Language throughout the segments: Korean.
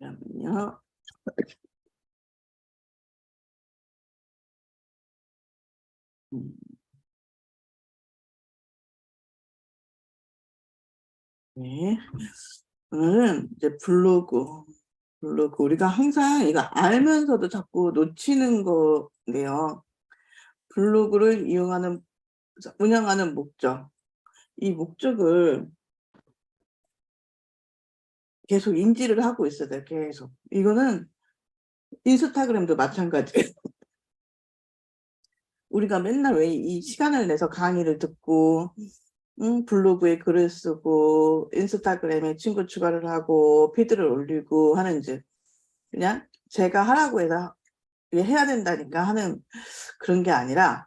잠깐만요. 음. 네. 오늘은 이제 블로그, 블로그 우리가 항상 이거 알면서도 자꾸 놓치는 거네요. 블로그를 이용하는 운영하는 목적. 이 목적을 계속 인지를 하고 있어야 돼요. 계속. 이거는 인스타그램도 마찬가지예요. 우리가 맨날 왜 이 시간을 내서 강의를 듣고 음, 블로그에 글을 쓰고 인스타그램에 친구 추가를 하고 피드를 올리고 하는지 그냥 제가 하라고 해서 해야 된다니까 하는 그런 게 아니라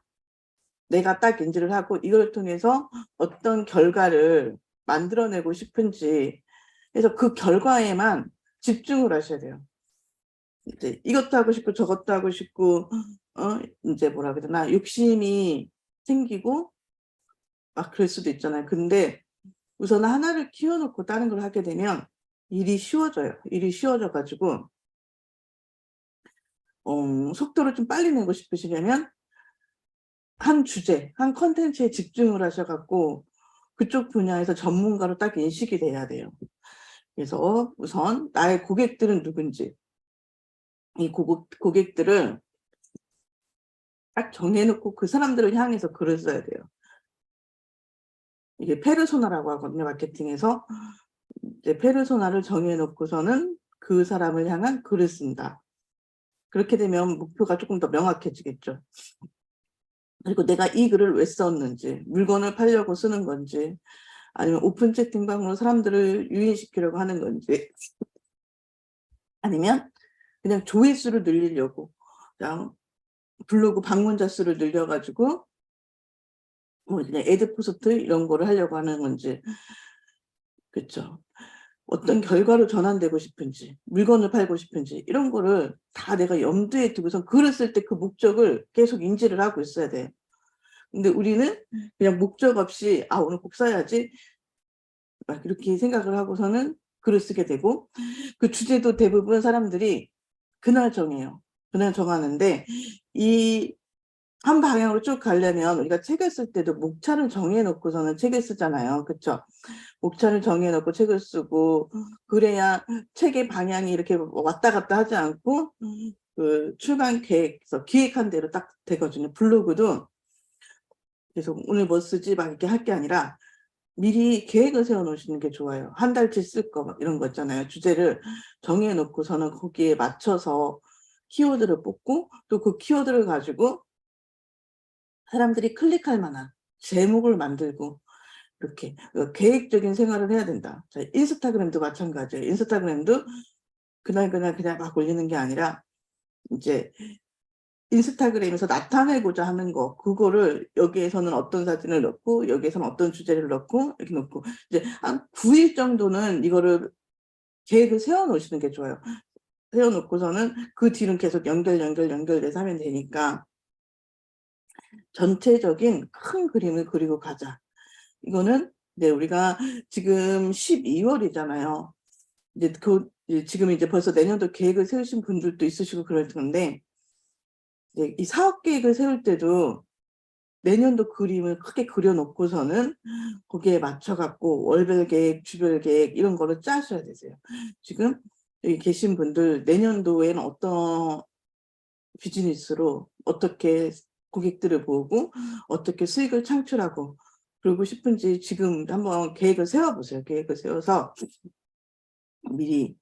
내가 딱 인지를 하고 이걸 통해서 어떤 결과를 만들어내고 싶은지 그래서 그 결과에만 집중을 하셔야 돼요. 이제 이것도 하고 싶고 저것도 하고 싶고 어 이제 뭐라 그러나 욕심이 생기고 막 그럴 수도 있잖아요. 근데 우선 하나를 키워놓고 다른 걸 하게 되면 일이 쉬워져요. 일이 쉬워져 가지고 어, 속도를 좀 빨리 내고 싶으시려면 한 주제, 한 컨텐츠에 집중을 하셔갖고 그쪽 분야에서 전문가로 딱 인식이 돼야 돼요. 그래서 우선 나의 고객들은 누군지 이 고객, 고객들을 딱 정해놓고 그 사람들을 향해서 글을 써야 돼요. 이게 페르소나라고 하거든요. 마케팅에서 이제 페르소나를 정해놓고서는 그 사람을 향한 글을 쓴다. 그렇게 되면 목표가 조금 더 명확해지겠죠. 그리고 내가 이 글을 왜 썼는지, 물건을 팔려고 쓰는 건지, 아니면 오픈 채팅방으로 사람들을 유인시키려고 하는 건지, 아니면 그냥 조회수를 늘리려고, 그냥 블로그 방문자 수를 늘려가지고, 뭐 그냥 애드 포스트 이런 거를 하려고 하는 건지, 그렇죠. 어떤 결과로 전환되고 싶은지, 물건을 팔고 싶은지, 이런 거를 다 내가 염두에 두고서 글을 쓸 때 그 목적을 계속 인지를 하고 있어야 돼. 근데 우리는 그냥 목적 없이, 아, 오늘 꼭 써야지. 막 이렇게 생각을 하고서는 글을 쓰게 되고, 그 주제도 대부분 사람들이 그날 정해요. 그날 정하는데, 이 한 방향으로 쭉 가려면 우리가 책을 쓸 때도 목차를 정해놓고서는 책을 쓰잖아요. 그쵸? 목차를 정해놓고 책을 쓰고, 그래야 책의 방향이 이렇게 왔다 갔다 하지 않고, 그 출간 계획서, 기획한 대로 딱 되거든요. 블로그도 계속 오늘 뭐 쓰지 막 이렇게 할 게 아니라 미리 계획을 세워 놓으시는 게 좋아요. 한 달치 쓸거막 이런 거 있잖아요. 주제를 정해 놓고서는 거기에 맞춰서 키워드를 뽑고 또 그 키워드를 가지고 사람들이 클릭할 만한 제목을 만들고 이렇게 어, 계획적인 생활을 해야 된다. 자, 인스타그램도 마찬가지예요. 인스타그램도 그날 그날 그냥 막 올리는 게 아니라 이제 인스타그램에서 나타내고자 하는 거 그거를 여기에서는 어떤 사진을 넣고 여기에서는 어떤 주제를 넣고 이렇게 넣고 이제 한 9일 정도는 이거를 계획을 세워 놓으시는 게 좋아요. 세워 놓고서는 그 뒤는 계속 연결 연결 연결돼서 하면 되니까 전체적인 큰 그림을 그리고 가자. 이거는 이제 우리가 지금 12월이잖아요. 이제 그 지금 이제 벌써 내년도 계획을 세우신 분들도 있으시고 그럴 텐데 이제 이 사업 계획을 세울 때도 내년도 그림을 크게 그려놓고서는 거기에 맞춰갖고 월별 계획, 주별 계획 이런 거를 짜셔야 되세요. 지금 여기 계신 분들 내년도에는 어떤 비즈니스로 어떻게 고객들을 보고 어떻게 수익을 창출하고 그러고 싶은지 지금 한번 계획을 세워보세요. 계획을 세워서 미리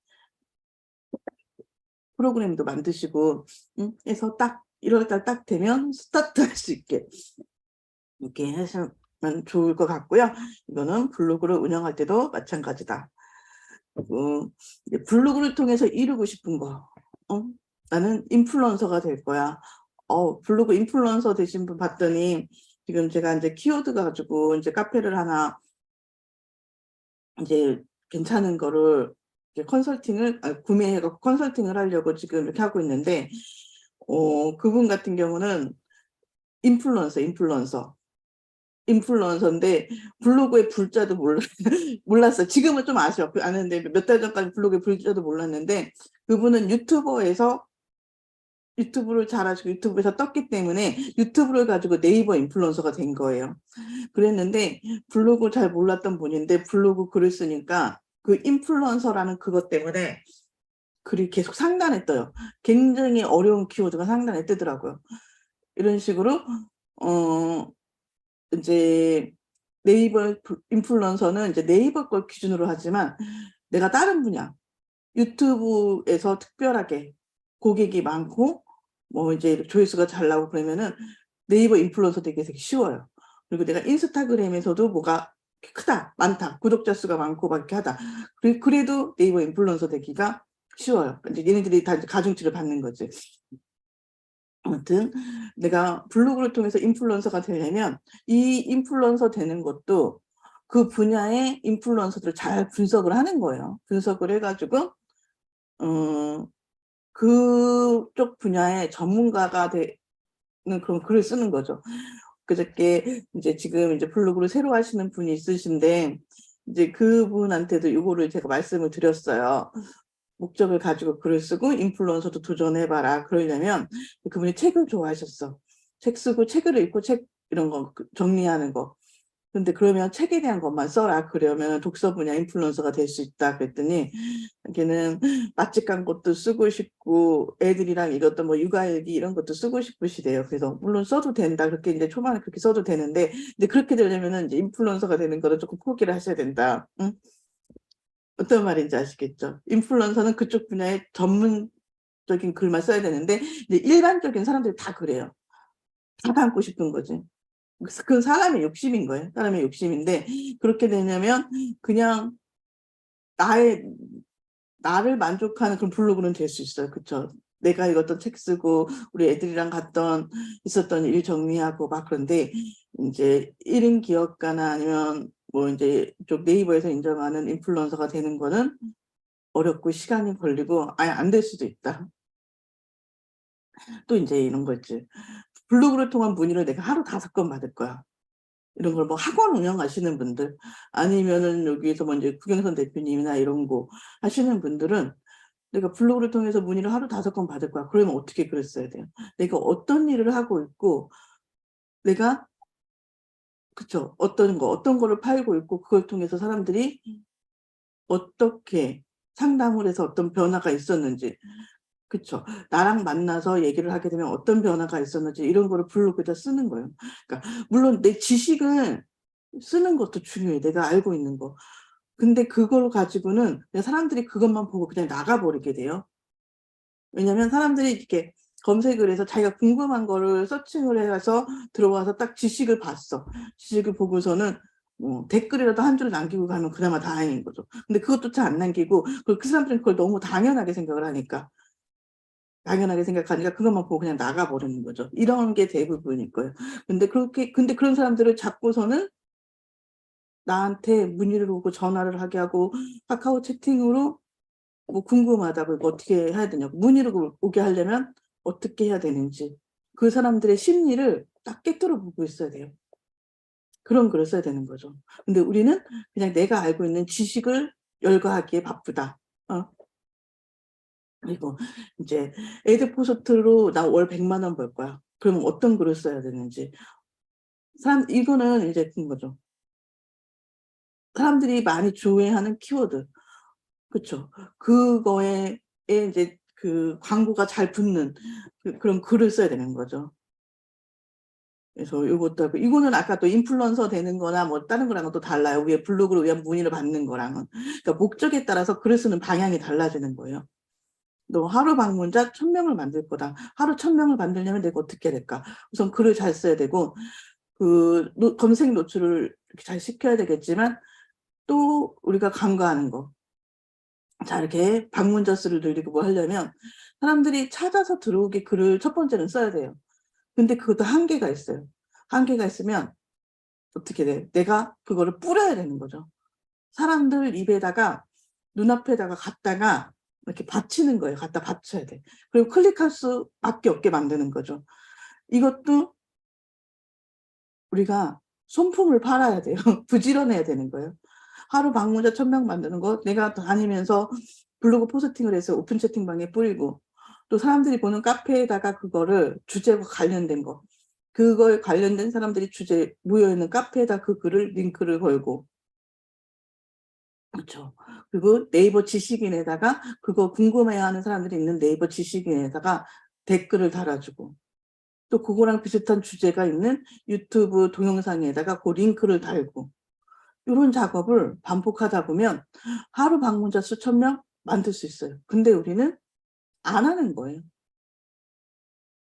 프로그램도 만드시고 음, 해서 딱 1월달 딱 되면 스타트 할 수 있게 이렇게 하시면 좋을 것 같고요. 이거는 블로그를 운영할 때도 마찬가지다. 그리고 블로그를 통해서 이루고 싶은 거. 어? 나는 인플루언서가 될 거야. 어, 블로그 인플루언서 되신 분 봤더니 지금 제가 이제 키워드 가지고 이제 카페를 하나 이제 괜찮은 거를 컨설팅을 아, 구매해서 컨설팅을 하려고 지금 이렇게 하고 있는데 어, 그분 같은 경우는 인플루언서, 인플루언서. 인플루언서인데 블로그에 불자도 몰라 몰랐어요. 지금은 좀 아셔. 아는데 몇 달 전까지 블로그에 불자도 몰랐는데 그분은 유튜버에서 유튜브를 잘 하시고 유튜브에서 떴기 때문에 유튜브를 가지고 네이버 인플루언서가 된 거예요. 그랬는데 블로그 잘 몰랐던 분인데 블로그 글을 쓰니까 그 인플루언서라는 그것 때문에 글이 계속 상단에 떠요. 굉장히 어려운 키워드가 상단에 뜨더라고요. 이런 식으로 어 이제 네이버 인플루언서는 이제 네이버 걸 기준으로 하지만 내가 다른 분야 유튜브에서 특별하게 고객이 많고 뭐 이제 조회수가 잘 나오고 그러면은 네이버 인플루언서 되기 되게 쉬워요. 그리고 내가 인스타그램에서도 뭐가 크다, 많다, 구독자 수가 많고 막 이렇게 하다. 그래- 그래도 네이버 인플루언서 되기가 쉬워요. 이제 얘네들이 다 가중치를 받는 거지. 아무튼 내가 블로그를 통해서 인플루언서가 되려면 이 인플루언서 되는 것도 그 분야의 인플루언서들을 잘 분석을 하는 거예요. 분석을 해가지고 어, 그쪽 분야의 전문가가 되는 그런 글을 쓰는 거죠. 그저께 이제 지금 이제 블로그를 새로 하시는 분이 있으신데 이제 그분한테도 이거를 제가 말씀을 드렸어요. 목적을 가지고 글을 쓰고 인플루언서도 도전해봐라. 그러려면 그분이 책을 좋아하셨어. 책 쓰고 책을 읽고 책 이런 거 그- 정리하는 거. 근데 그러면 책에 대한 것만 써라. 그러면 독서 분야 인플루언서가 될 수 있다. 그랬더니 걔는 맛집 간 것도 쓰고 싶고 애들이랑 이것도 뭐 육아일기 이런 것도 쓰고 싶으시대요. 그래서 물론 써도 된다. 그렇게 이제 초반에 그렇게 써도 되는데 근데 그렇게 되려면은 이제 인플루언서가 되는 거를 조금 포기를 하셔야 된다. 응? 어떤 말인지 아시겠죠? 인플루언서는 그쪽 분야의 전문적인 글만 써야 되는데 일반적인 사람들이 다 그래요. 다 담고 싶은 거지. 그 사람의 욕심인 거예요. 사람의 욕심인데 그렇게 되냐면 그냥 나의 나를 만족하는 그런 블로그는 될 수 있어요. 그쵸? 내가 읽었던 책 쓰고 우리 애들이랑 갔던 있었던 일 정리하고 막 그런데 이제 1인 기업가나 아니면 뭐 이제 쪽 네이버에서 인정하는 인플루언서가 되는 거는 어렵고 시간이 걸리고 아예 안 될 수도 있다. 또 이제 이런 거 있지. 블로그를 통한 문의를 내가 하루 다섯 건 받을 거야. 이런 걸 뭐 학원 운영하시는 분들 아니면은 여기에서 뭐 이제 구경선 대표님이나 이런 거 하시는 분들은 내가 블로그를 통해서 문의를 하루 다섯 건 받을 거야. 그러면 어떻게 그랬어야 돼요? 내가 어떤 일을 하고 있고 내가 그쵸 어떤 거 어떤 거를 팔고 있고 그걸 통해서 사람들이 어떻게 상담을 해서 어떤 변화가 있었는지 그쵸 나랑 만나서 얘기를 하게 되면 어떤 변화가 있었는지 이런 거를 블로그에다 쓰는 거예요. 그러니까 물론 내 지식을 쓰는 것도 중요해. 내가 알고 있는 거. 근데 그걸 가지고는 사람들이 그것만 보고 그냥 나가버리게 돼요. 왜냐면 사람들이 이렇게 검색을 해서 자기가 궁금한 거를 서칭을 해서 들어와서 딱 지식을 봤어. 지식을 보고서는 뭐 댓글이라도 한 줄 남기고 가면 그나마 다행인 거죠. 근데 그것조차 안 남기고 그- 그 사람들은 그걸 너무 당연하게 생각을 하니까 당연하게 생각하니까 그것만 보고 그냥 나가버리는 거죠. 이런 게 대부분일 거예요. 근데 그렇게 근데 그런 사람들을 잡고서는 나한테 문의를 오고 전화를 하게 하고 카카오 채팅으로 뭐 궁금하다고 이거 어떻게 해야 되냐고 문의를 오게 하려면 어떻게 해야 되는지 그 사람들의 심리를 딱 깨뚫어 보고 있어야 돼요. 그런 글을 써야 되는 거죠. 근데 우리는 그냥 내가 알고 있는 지식을 열거하기에 바쁘다. 어. 그리고 이제 에드포스트로 나 월 100만 원 벌 거야. 그러면 어떤 글을 써야 되는지. 사람 이거는 이제 그런 거죠. 사람들이 많이 조회하는 키워드. 그쵸. 그거에 에 이제 그 광고가 잘 붙는 그 그런 글을 써야 되는 거죠. 그래서 요것도 하고 이거는 아까 또 인플루언서 되는 거나 뭐 다른 거랑은 또 달라요. 위에 블로그를 위한 문의를 받는 거랑은. 그러니까 목적에 따라서 글을 쓰는 방향이 달라지는 거예요. 너 하루 방문자 1000명을 만들 거다. 하루 1000명을 만들려면 내가 어떻게 될까? 우선 글을 잘 써야 되고 그 노- 검색 노출을 이렇게 잘 시켜야 되겠지만 또 우리가 간과하는 거. 자 이렇게 방문자 수를 늘리고 뭐 하려면 사람들이 찾아서 들어오게 글을 첫 번째는 써야 돼요. 근데 그것도 한계가 있어요. 한계가 있으면 어떻게 돼? 내가 그거를 뿌려야 되는 거죠. 사람들 입에다가 눈앞에다가 갖다가 이렇게 받치는 거예요. 갖다 받쳐야 돼. 그리고 클릭할 수밖에 없게 만드는 거죠. 이것도 우리가 손품을 팔아야 돼요. 부지런해야 되는 거예요. 하루 방문자 1000명 만드는 거? 내가 다니면서 블로그 포스팅을 해서 오픈 채팅방에 뿌리고 또 사람들이 보는 카페에다가 그거를 주제와 관련된 거. 그거에 관련된 사람들이 주제 모여있는 카페에다 그 글을 링크를 걸고. 그렇죠. 그리고 네이버 지식인에다가 그거 궁금해하는 사람들이 있는 네이버 지식인에다가 댓글을 달아주고 또 그거랑 비슷한 주제가 있는 유튜브 동영상에다가 그 링크를 달고 이런 작업을 반복하다 보면 하루 방문자 수천 명 만들 수 있어요. 근데 우리는 안 하는 거예요.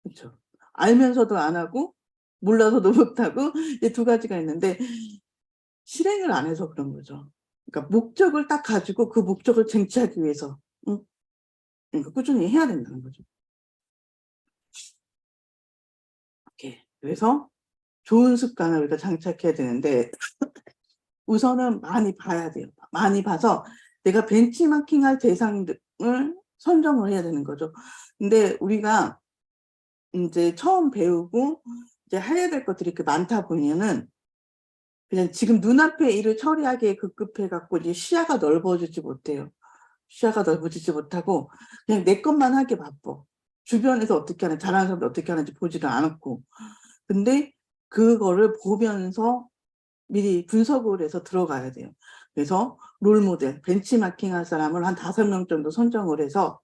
그렇죠. 알면서도 안 하고 몰라서도 못하고 이 두 가지가 있는데 실행을 안 해서 그런 거죠. 그러니까 목적을 딱 가지고 그 목적을 쟁취하기 위해서 응? 그러니까 꾸준히 해야 된다는 거죠. 이렇게 그래서 좋은 습관을 우리가 장착해야 되는데 우선은 많이 봐야 돼요. 많이 봐서 내가 벤치마킹할 대상을 선정을 해야 되는 거죠. 근데 우리가 이제 처음 배우고 이제 해야 될 것들이 이렇게 많다 보면은 그냥 지금 눈앞에 일을 처리하기에 급급해 갖고 이제 시야가 넓어지지 못해요. 시야가 넓어지지 못하고 그냥 내 것만 하기 바빠. 주변에서 어떻게 하는지 잘하는 사람들 어떻게 하는지 보지를 않았고 근데 그거를 보면서 미리 분석을 해서 들어가야 돼요. 그래서 롤모델, 벤치마킹 할 사람을 한 다섯 명 정도 선정을 해서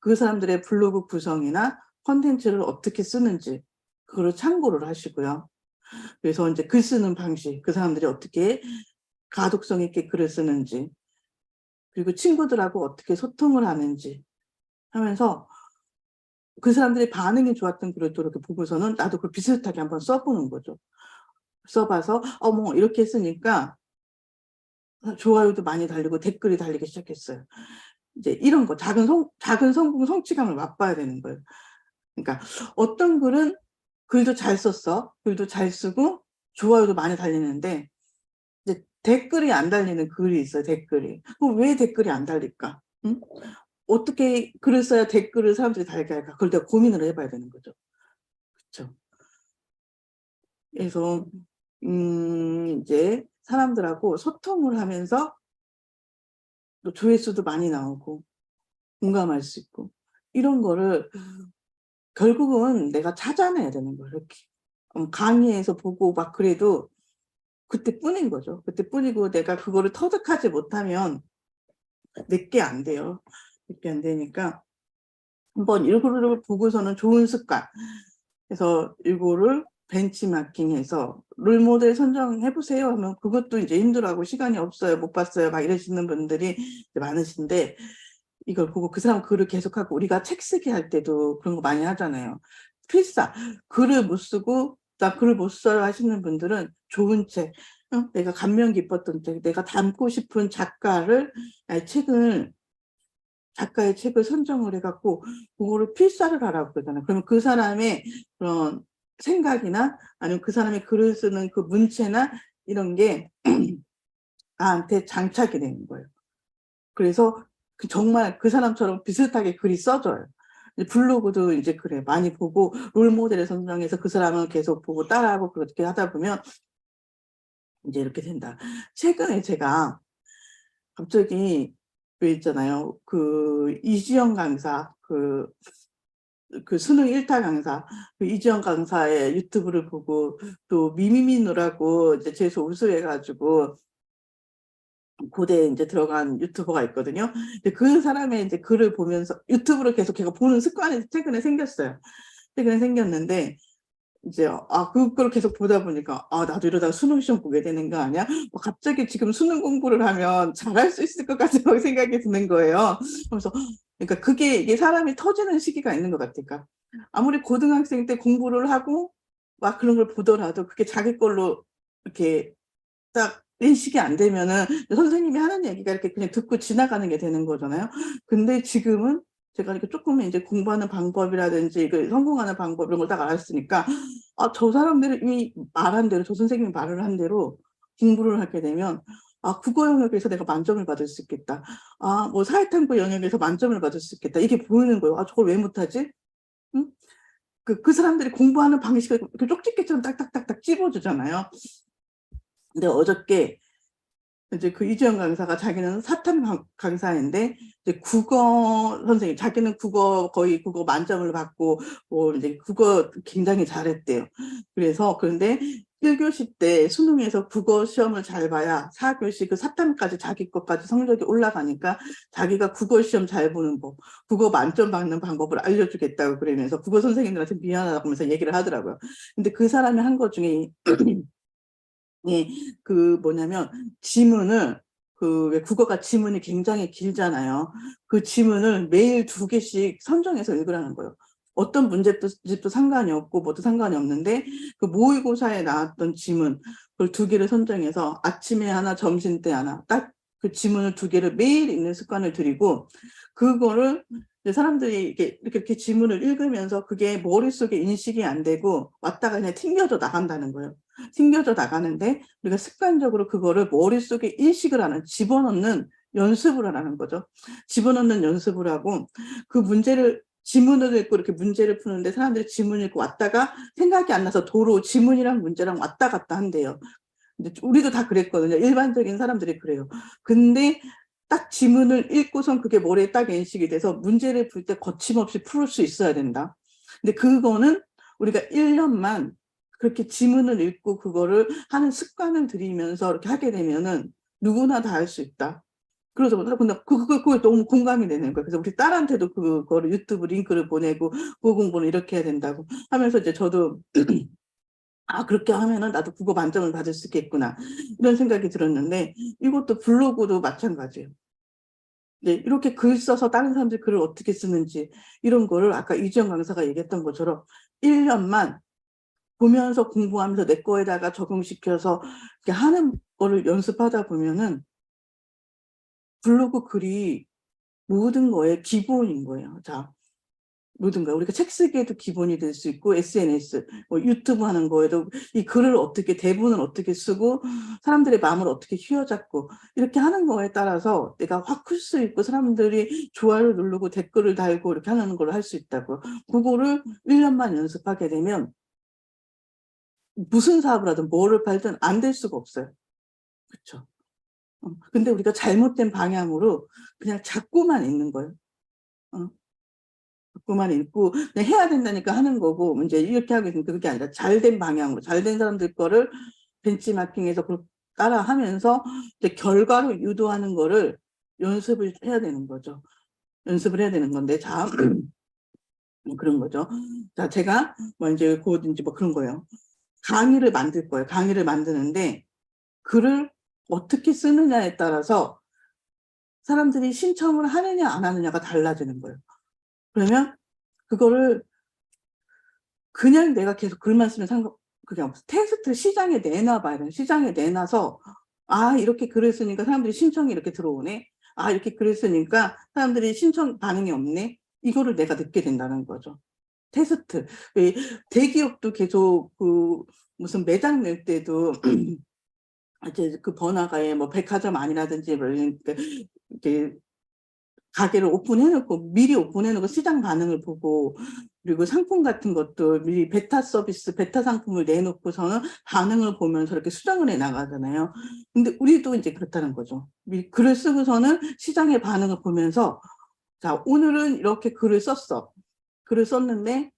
그 사람들의 블로그 구성이나 컨텐츠를 어떻게 쓰는지 그거를 참고를 하시고요. 그래서 이제 글 쓰는 방식, 그 사람들이 어떻게 가독성 있게 글을 쓰는지, 그리고 친구들하고 어떻게 소통을 하는지 하면서 그 사람들이 반응이 좋았던 글을 또 이렇게 보고서는 나도 그 비슷하게 한번 써보는 거죠. 써봐서 어머 이렇게 쓰니까 좋아요도 많이 달리고 댓글이 달리기 시작했어요. 이제 이런 거 작은 성 작은 성공 성취감을 맛봐야 되는 거예요. 그러니까 어떤 글은 글도 잘 썼어, 글도 잘 쓰고 좋아요도 많이 달리는데 이제 댓글이 안 달리는 글이 있어요. 댓글이. 그럼 왜 댓글이 안 달릴까? 응? 어떻게 글을 써야 댓글을 사람들이 달게 할까? 그걸 내가 고민을 해봐야 되는 거죠. 그렇죠. 그래서 음, 이제 사람들하고 소통을 하면서 또 조회수도 많이 나오고 공감할 수 있고 이런 거를 결국은 내가 찾아내야 되는 거예요. 이렇게 음, 강의에서 보고 막 그래도 그때 뿐인 거죠. 그때 뿐이고 내가 그거를 터득하지 못하면 내게 안 돼요. 내게 안 되니까 한번 일고를 보고서는 좋은 습관 그래서 일고를 벤치마킹해서 롤모델 선정해 보세요. 하면 그것도 이제 힘들어하고 시간이 없어요. 못 봤어요. 막 이러시는 분들이 많으신데 이걸 보고 그 사람 글을 계속하고 우리가 책 쓰기 할 때도 그런 거 많이 하잖아요. 필사 글을 못 쓰고 나 글을 못 써요 하시는 분들은 좋은 책 어? 내가 감명 깊었던 책 내가 닮고 싶은 작가를 아니, 책을 작가의 책을 선정을 해갖고 그거를 필사를 하라고 그러잖아요. 그러면 그 사람의 그런 생각이나 아니면 그 사람이 글을 쓰는 그 문체나 이런 게 나한테 장착이 되는 거예요. 그래서 그 정말 그 사람처럼 비슷하게 글이 써져요. 블로그도 이제 그래 많이 보고 롤모델을 선정해서 그 사람을 계속 보고 따라하고 그렇게 하다 보면 이제 이렇게 된다. 최근에 제가 갑자기 왜 있잖아요. 그 이지영 강사 그 그 수능 1타 강사, 그 이지영 강사의 유튜브를 보고 또 미미미누라고 이제 재수 우수해가지고 고대에 이제 들어간 유튜버가 있거든요. 근데 그 사람의 이제 글을 보면서 유튜브를 계속 제가 보는 습관이 최근에 생겼어요. 최근에 생겼는데 이제 아 그걸 계속 보다 보니까 아 나도 이러다가 수능 시험 보게 되는 거 아니야? 뭐 갑자기 지금 수능 공부를 하면 잘할 수 있을 것 같은 생각이 드는 거예요. 그래서 그러니까 그게 이게 사람이 터지는 시기가 있는 것 같으니까 아무리 고등학생 때 공부를 하고 막 그런 걸 보더라도 그게 자기 걸로 이렇게 딱 인식이 안 되면은 선생님이 하는 얘기가 이렇게 그냥 듣고 지나가는 게 되는 거잖아요. 근데 지금은 제가 이렇게 조금 이제 공부하는 방법이라든지 그 성공하는 방법 이런 걸 딱 알았으니까 아, 저 사람들이 말한 대로 저 선생님이 말을 한 대로 공부를 하게 되면 아, 국어 영역에서 내가 만점을 받을 수 있겠다. 아, 뭐 사회탐구 영역에서 만점을 받을 수 있겠다. 이게 보이는 거예요. 아, 저걸 왜 못하지? 응? 그, 그 사람들이 공부하는 방식을 그 쪽집게처럼 딱딱딱딱 찝어주잖아요. 근데 어저께 이제 그 이주영 강사가 자기는 사탐 강- 강사인데 이제 국어 선생님 자기는 국어 거의 국어 만점을 받고 뭐 이제 국어 굉장히 잘했대요. 그래서 그런데 1교시 때 수능에서 국어 시험을 잘 봐야 4교시 그 사탐까지 자기 것까지 성적이 올라가니까 자기가 국어 시험 잘 보는 법, 국어 만점 받는 방법을 알려주겠다고 그러면서 국어 선생님들한테 미안하다고 하면서 얘기를 하더라고요. 근데 그 사람이 한 것 중에 예, 그 뭐냐면 지문을 그왜 국어가 지문이 굉장히 길잖아요. 그 지문을 매일 두 개씩 선정해서 읽으라는 거예요. 어떤 문제도 집도 상관이 없고 뭐도 상관이 없는데 그 모의고사에 나왔던 지문 그걸 두 개를 선정해서 아침에 하나 점심 때 하나 딱 그 지문을 두 개를 매일 읽는 습관을 들이고 그거를 이제 사람들이 이렇게, 이렇게 이렇게 지문을 읽으면서 그게 머릿속에 인식이 안 되고 왔다가 그냥 튕겨져 나간다는 거예요. 튕겨져 나가는데 우리가 습관적으로 그거를 머릿속에 인식을 하는 집어넣는 연습을 하라는 거죠. 집어넣는 연습을 하고 그 문제를 지문을 읽고 이렇게 문제를 푸는데 사람들이 지문 읽고 왔다가 생각이 안 나서 도로 지문이랑 문제랑 왔다 갔다 한대요. 근데 우리도 다 그랬거든요. 일반적인 사람들이 그래요. 근데 딱 지문을 읽고선 그게 머리에 딱 인식이 돼서 문제를 풀 때 거침없이 풀 수 있어야 된다. 근데 그거는 우리가 1년만 그렇게 지문을 읽고 그거를 하는 습관을 들이면서 이렇게 하게 되면은 누구나 다 할 수 있다. 그러죠. 근데 그, 그, 그게 너무 공감이 되는 거예요. 그래서 우리 딸한테도 그거를 유튜브 링크를 보내고 국어 공부는 이렇게 해야 된다고 하면서 이제 저도 아, 그렇게 하면은 나도 국어 만점을 받을 수 있겠구나. 이런 생각이 들었는데 이것도 블로그도 마찬가지예요. 네, 이렇게 글 써서 다른 사람들이 글을 어떻게 쓰는지 이런 거를 아까 이지영 강사가 얘기했던 것처럼 1년만 보면서 공부하면서 내 거에다가 적용시켜서 하는 거를 연습하다 보면은 블로그 글이 모든 거에 기본인 거예요. 자, 모든 거 우리가 책 쓰기에도 기본이 될 수 있고 SNS, 뭐 유튜브 하는 거에도 이 글을 어떻게 대본을 어떻게 쓰고 사람들의 마음을 어떻게 휘어잡고 이렇게 하는 거에 따라서 내가 확 클 수 있고 사람들이 좋아요 누르고 댓글을 달고 이렇게 하는 걸 할 수 있다고 그거를 1년만 연습하게 되면 무슨 사업을 하든 뭐를 팔든 안 될 수가 없어요. 그렇죠. 근데 우리가 잘못된 방향으로 그냥 잡고만 있는 거예요. 어. 잡고만 있고 그냥 해야 된다니까 하는 거고 이제 이렇게 하게 되니까 그게 아니라 잘된 방향으로 잘된 사람들 거를 벤치마킹해서 따라하면서 이제 결과로 유도하는 거를 연습을 해야 되는 거죠. 연습을 해야 되는 건데 자 그런 거죠. 자 제가 뭐 이제 곧 이제 뭐 그런 거예요. 강의를 만들 거예요. 강의를 만드는데 글을 어떻게 쓰느냐에 따라서 사람들이 신청을 하느냐 안 하느냐가 달라지는 거예요. 그러면 그거를 그냥 내가 계속 글만 쓰면 상관 그게 없어. 테스트 시장에 내놔 봐야 돼. 시장에 내놔서 아 이렇게 글을 쓰니까 사람들이 신청이 이렇게 들어오네. 아 이렇게 글을 쓰니까 사람들이 신청 반응이 없네. 이거를 내가 듣게 된다는 거죠. 테스트. 왜 대기업도 계속 그 무슨 매장 낼 때도 이제 그 번화가에 뭐 백화점 아니라든지 뭐 이렇게 이렇게 가게를 오픈해 놓고 미리 오픈해 놓고 시장 반응을 보고 그리고 상품 같은 것도 미리 베타 서비스, 베타 상품을 내놓고서는 반응을 보면서 이렇게 수정을 해 나가잖아요. 근데 우리도 이제 그렇다는 거죠. 글을 쓰고서는 시장의 반응을 보면서 자, 오늘은 이렇게 글을 썼어. 글을 썼는데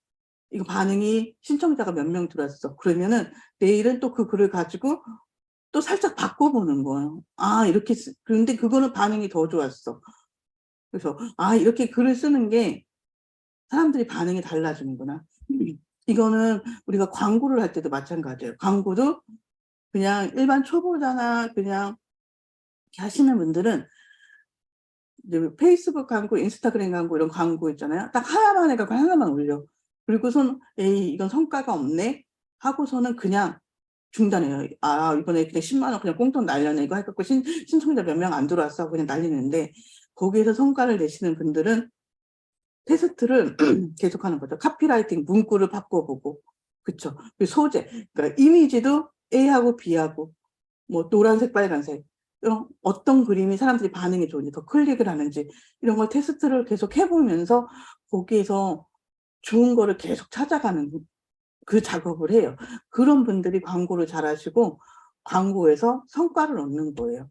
이거 반응이 신청자가 몇 명 들어왔어. 그러면은 내일은 또 그 글을 가지고 또 살짝 바꿔보는 거예요. 아, 이렇게, 쓰, 그런데 그거는 반응이 더 좋았어. 그래서, 아, 이렇게 글을 쓰는 게 사람들이 반응이 달라지는구나. 이거는 우리가 광고를 할 때도 마찬가지예요. 광고도 그냥 일반 초보자나 그냥 하시는 분들은 이제 페이스북 광고, 인스타그램 광고 이런 광고 있잖아요. 딱 하나만 해갖고 하나만 올려. 그리고선 에이 이건 성과가 없네 하고서는 그냥 중단해요. 아 이번에 그냥 10만 원 그냥 꽁돈 날려내 이거 해갖고 신, 신청자 몇 명 안 들어왔어 그냥 날리는데 거기에서 성과를 내시는 분들은 테스트를 계속하는 거죠. 카피라이팅 문구를 바꿔보고 그쵸. 그 소재 그러니까 이미지도 A하고 B하고 뭐 노란색 빨간색 이런 어떤 그림이 사람들이 반응이 좋은지 더 클릭을 하는지 이런 걸 테스트를 계속 해보면서 거기에서 좋은 거를 계속 찾아가는 그 작업을 해요. 그런 분들이 광고를 잘 하시고 광고에서 성과를 얻는 거예요.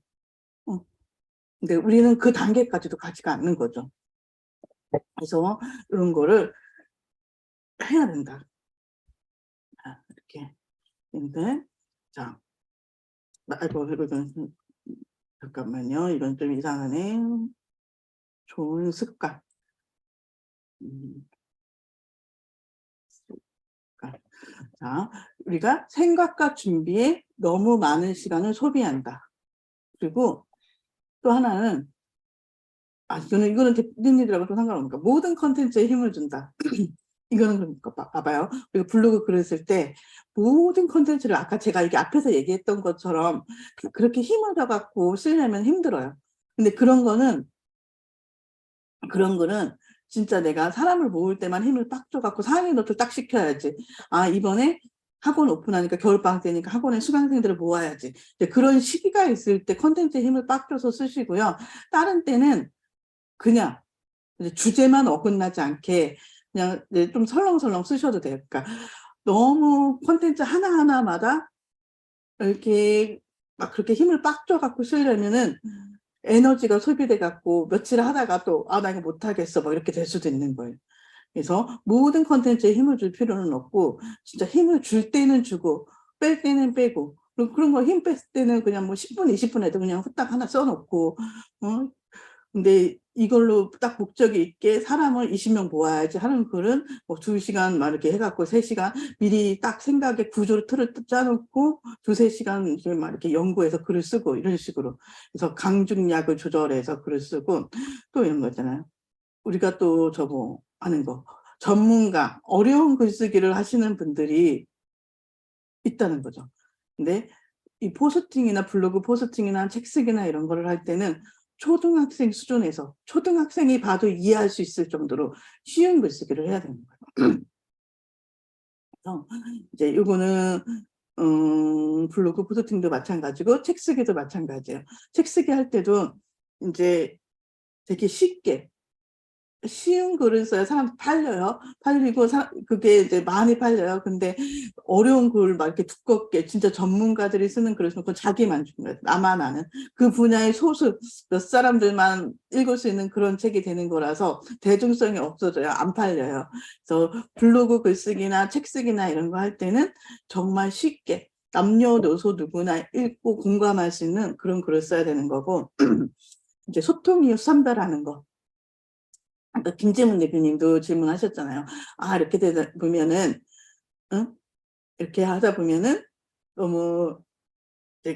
어. 근데 우리는 그 단계까지도 가지가 않는 거죠. 그래서 이런 거를 해야 된다. 자, 이렇게. 근데, 자, 아이고, 이건, 잠깐만요. 이건 좀 이상하네. 좋은 습관. 음. 습관. 자, 우리가 생각과 준비에 너무 많은 시간을 소비한다. 그리고 또 하나는 아, 이거는 이거는 대표님들하고도 상관없으니까 모든 컨텐츠에 힘을 준다. 이거는 그러니까 봐- 봐봐요. 우리가 블로그 쓸때 모든 컨텐츠를 아까 제가 이게 앞에서 얘기했던 것처럼 그- 그렇게 힘을 줘갖고 쓰려면 힘들어요. 근데 그런 거는 그런 거는 진짜 내가 사람을 모을 때만 힘을 빡 줘갖고 상위 노트 딱 시켜야지. 아 이번에 학원 오픈하니까 겨울방학 때니까 학원에 수강생들을 모아야지. 그런 시기가 있을 때 컨텐츠에 힘을 빡 줘서 쓰시고요. 다른 때는 그냥 주제만 어긋나지 않게 그냥 좀 설렁설렁 쓰셔도 돼요. 그러니까 너무 콘텐츠 하나하나마다 이렇게 막 그렇게 힘을 빡 줘갖고 쓰려면은 에너지가 소비돼 갖고 며칠 하다가 또 아 나 이거 못하겠어 막 이렇게 될 수도 있는 거예요. 그래서 모든 콘텐츠에 힘을 줄 필요는 없고 진짜 힘을 줄 때는 주고 뺄 때는 빼고 그런 거 힘 뺐을 때는 그냥 뭐 10분 20분 에도 그냥 후딱 하나 써놓고 어 근데 이걸로 딱 목적이 있게 사람을 20명 모아야지 하는 글은 뭐 2시간 막 이렇게 해갖고 3시간 미리 딱 생각에 구조를 틀을 짜놓고 두세 시간 이렇게 막 이렇게 연구해서 글을 쓰고 이런 식으로 그래서 강중약을 조절해서 글을 쓰고 또 이런 거 있잖아요. 우리가 또 저거 하는 거 전문가 어려운 글쓰기를 하시는 분들이 있다는 거죠. 근데 이 포스팅이나 블로그 포스팅이나 책 쓰기나 이런 거를 할 때는 초등학생 수준에서 초등학생이 봐도 이해할 수 있을 정도로 쉬운 글쓰기를 해야 되는 거예요. 그래서 이제 요거는 음, 블로그 포스팅도 마찬가지고 책 쓰기도 마찬가지예요. 책 쓰기 할 때도 이제 되게 쉽게 쉬운 글을 써야 사람 팔려요. 팔리고 사, 그게 이제 많이 팔려요. 근데 어려운 글 막 이렇게 두껍게 진짜 전문가들이 쓰는 글을 쓰면 그건 자기만 주는 거예요. 나만 아는 그 분야의 소수 몇 사람들만 읽을 수 있는 그런 책이 되는 거라서 대중성이 없어져요. 안 팔려요. 그래서 블로그 글쓰기나 책 쓰기나 이런 거 할 때는 정말 쉽게 남녀노소 누구나 읽고 공감할 수 있는 그런 글을 써야 되는 거고 이제 소통 이후 선별하는 거. 아까 김재문 대표님도 질문하셨잖아요. 아 이렇게 되다 보면은 응? 이렇게 하다 보면은 너무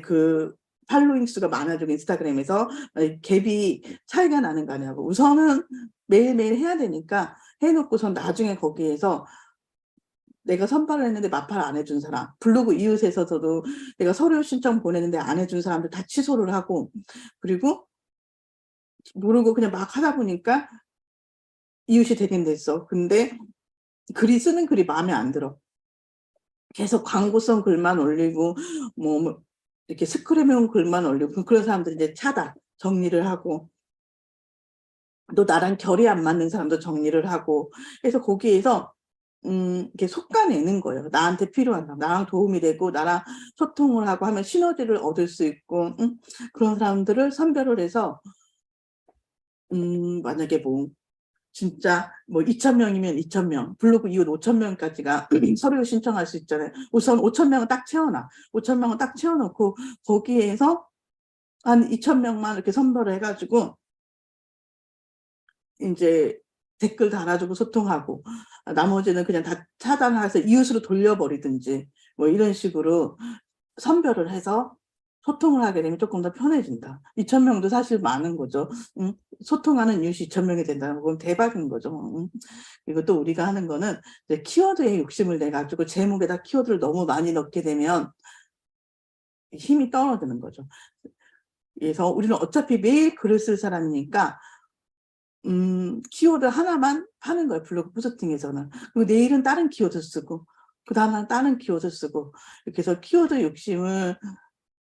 그 팔로잉 수가 많아지고 인스타그램에서 갭이 차이가 나는 거 아니냐고. 우선은 매일매일 해야 되니까 해놓고선 나중에 거기에서 내가 선발을 했는데 마팔 안 해준 사람, 블로그 이웃에서도 내가 서류 신청 보내는데 안 해준 사람들 다 취소를 하고, 그리고 모르고 그냥 막 하다 보니까 이웃이 되긴 됐어. 근데 글이 쓰는 글이 마음에 안 들어. 계속 광고성 글만 올리고 뭐, 뭐 이렇게 스크랩해온 글만 올리고 그런 사람들 이제 차다 정리를 하고 또 나랑 결이 안 맞는 사람도 정리를 하고 그래서 거기에서 음, 이렇게 속가내는 거예요. 나한테 필요한 사람, 나랑 도움이 되고 나랑 소통을 하고 하면 시너지를 얻을 수 있고 음, 그런 사람들을 선별을 해서 음, 만약에 뭐 진짜 뭐 2,000명이면 2,000명, 블로그 이웃 5,000명까지가 서류 신청할 수 있잖아요. 우선 5,000명은 딱 채워놔. 5,000명은 딱 채워놓고 거기에서 한 2,000명만 이렇게 선별을 해가지고 이제 댓글 달아주고 소통하고 나머지는 그냥 다 차단해서 이웃으로 돌려버리든지 뭐 이런 식으로 선별을 해서 소통을 하게 되면 조금 더 편해진다. 2,000명도 사실 많은 거죠. 응? 소통하는 이웃이 2,000명이 된다는 건 대박인 거죠. 응? 그리고 또 우리가 하는 거는 이제 키워드에 욕심을 내 가지고 제목에다 키워드를 너무 많이 넣게 되면 힘이 떨어지는 거죠. 그래서 우리는 어차피 매일 글을 쓸 사람이니까 음, 키워드 하나만 하는 거예요. 블로그 포스팅에서는. 그리고 내일은 다른 키워드 쓰고, 그 다음날 다른 키워드 쓰고, 이렇게 해서 키워드 욕심을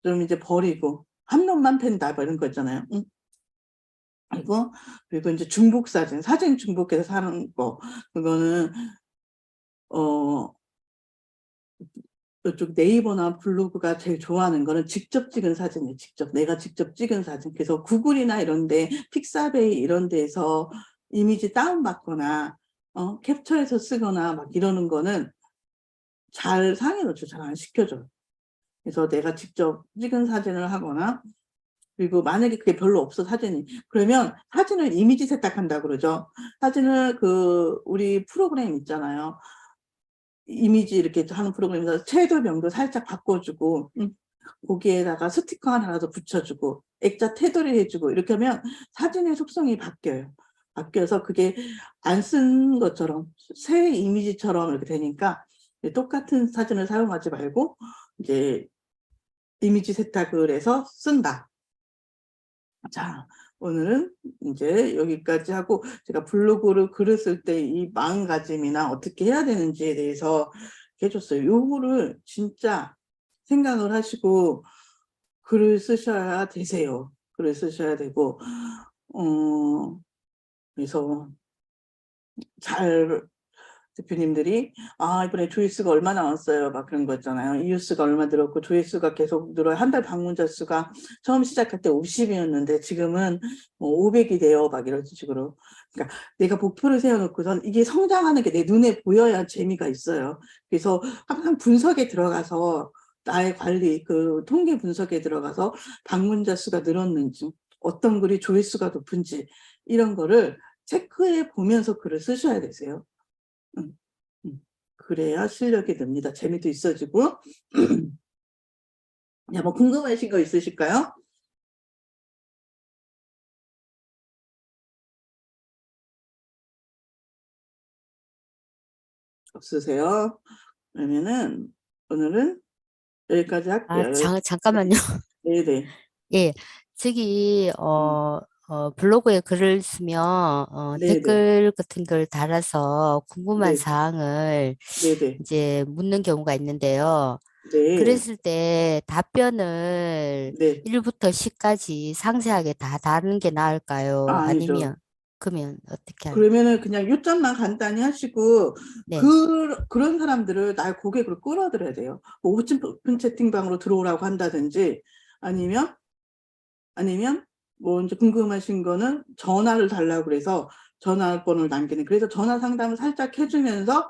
좀 이제 버리고, 한 놈만 팬다, 뭐 이런 거 있잖아요. 응? 그리고, 그리고 이제 중복 사진, 사진 중복해서 사는 거, 그거는, 어, 이쪽 네이버나 블로그가 제일 좋아하는 거는 직접 찍은 사진이에요. 직접 내가 직접 찍은 사진. 그래서 구글이나 이런데 픽사베이 이런 데서 이미지 다운 받거나 어, 캡처해서 쓰거나 막 이러는 거는 잘 상해로 잘안 시켜줘요. 그래서 내가 직접 찍은 사진을 하거나 그리고 만약에 그게 별로 없어 사진이 그러면 사진을 이미지 세탁한다 그러죠. 사진을 그 우리 프로그램 있잖아요. 이미지 이렇게 하는 프로그램에서 채도명도 살짝 바꿔주고 음, 거기에다가 스티커 하나라도 붙여주고 액자 테두리 해주고 이렇게 하면 사진의 속성이 바뀌어요. 바뀌어서 그게 안 쓴 것처럼 새 이미지처럼 이렇게 되니까 똑같은 사진을 사용하지 말고 이제 이미지 세탁을 해서 쓴다. 자, 오늘은 이제 여기까지 하고 제가 블로그를 글을 쓸 때 이 마음가짐이나 어떻게 해야 되는지에 대해서 해줬어요. 요거를 진짜 생각을 하시고 글을 쓰셔야 되세요. 글을 쓰셔야 되고, 어, 그래서 잘 대표님들이 아 이번에 조회수가 얼마 나왔어요? 막 그런 거 있잖아요. 이웃수가 얼마 늘었고 조회수가 계속 늘어요 한 달 방문자 수가 처음 시작할 때 50이었는데 지금은 뭐 500이 돼요. 막 이런 식으로. 그러니까 내가 목표를 세워놓고선 이게 성장하는 게 내 눈에 보여야 재미가 있어요. 그래서 항상 분석에 들어가서 나의 관리 그 통계 분석에 들어가서 방문자 수가 늘었는지 어떤 글이 조회수가 높은지 이런 거를 체크해 보면서 글을 쓰셔야 되세요. 음, 음. 그래야 실력이 납니다. 재미도 있어지고. 야, 뭐 궁금하신 거 있으실까요? 없으세요? 그러면은 오늘은 여기까지 할게요. 아, 잠, 잠깐만요. 네네. 예, 저기, 어, 어, 블로그에 글을 쓰면, 어, 네네. 댓글 같은 걸 달아서 궁금한 네. 사항을 네네. 이제 묻는 경우가 있는데요. 네. 그랬을 때 답변을 네. 1부터 10까지 상세하게 다 다루는 게 나을까요? 아, 아니죠. 아니면, 그러면 어떻게 하는 그러면은 그냥 요점만 간단히 하시고 네. 그 그런 사람들을 나의 고객으로 끌어들여야 돼요. 뭐 오픈 채팅방으로 들어오라고 한다든지 아니면 아니면 뭐 이제 궁금하신 거는 전화를 달라고 그래서 전화번호를 남기는 그래서 전화 상담을 살짝 해주면서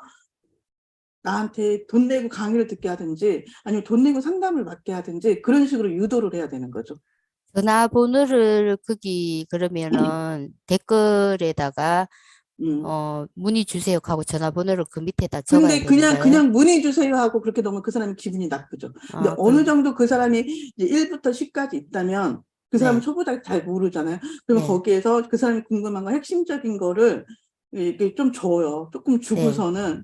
나한테 돈 내고 강의를 듣게 하든지 아니면 돈 내고 상담을 받게 하든지 그런 식으로 유도를 해야 되는 거죠. 전화번호를 거기 그러면은 댓글에다가 음. 어 문의 주세요 하고 전화번호를 그 밑에다 적어야 근데 그냥 거예요? 그냥 문의 주세요 하고 그렇게 넣으면 그 사람이 기분이 나쁘죠. 근데 아, 어느 그럼- 정도 그 사람이 이제 1부터 10까지 있다면 그 사람은 네. 초보자 잘 모르잖아요. 그러면 네. 거기에서 그 사람이 궁금한 거 핵심적인 거를 이게 좀 줘요. 조금 네. 주고서는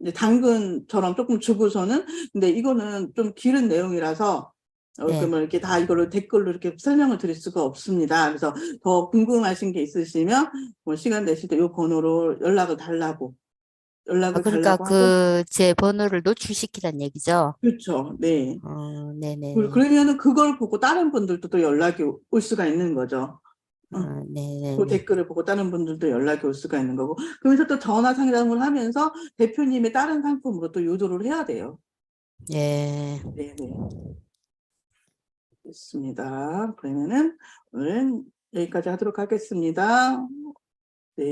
이제 당근처럼 조금 주고서는 근데 이거는 좀 길은 내용이라서 어, 네. 그러면 이렇게 다 이거를 댓글로 이렇게 설명을 드릴 수가 없습니다. 그래서 더 궁금하신 게 있으시면 뭐 시간 되실 때 이 번호로 연락을 달라고 연락을 아, 그러니까 달라고 하고 그 제 번호를 노출시키란 얘기죠. 그렇죠. 네. 어, 네네. 그- 그러면은 그걸 보고 다른 분들도 또 연락이 오- 올 수가 있는 거죠. 어, 네네. 그 댓글을 보고 다른 분들도 연락이 올 수가 있는 거고. 그러면서 또 전화 상담을 하면서 대표님의 다른 상품으로 또 유도를 해야 돼요. 예. 네네. 됐습니다. 그러면은 오늘은 여기까지 하도록 하겠습니다.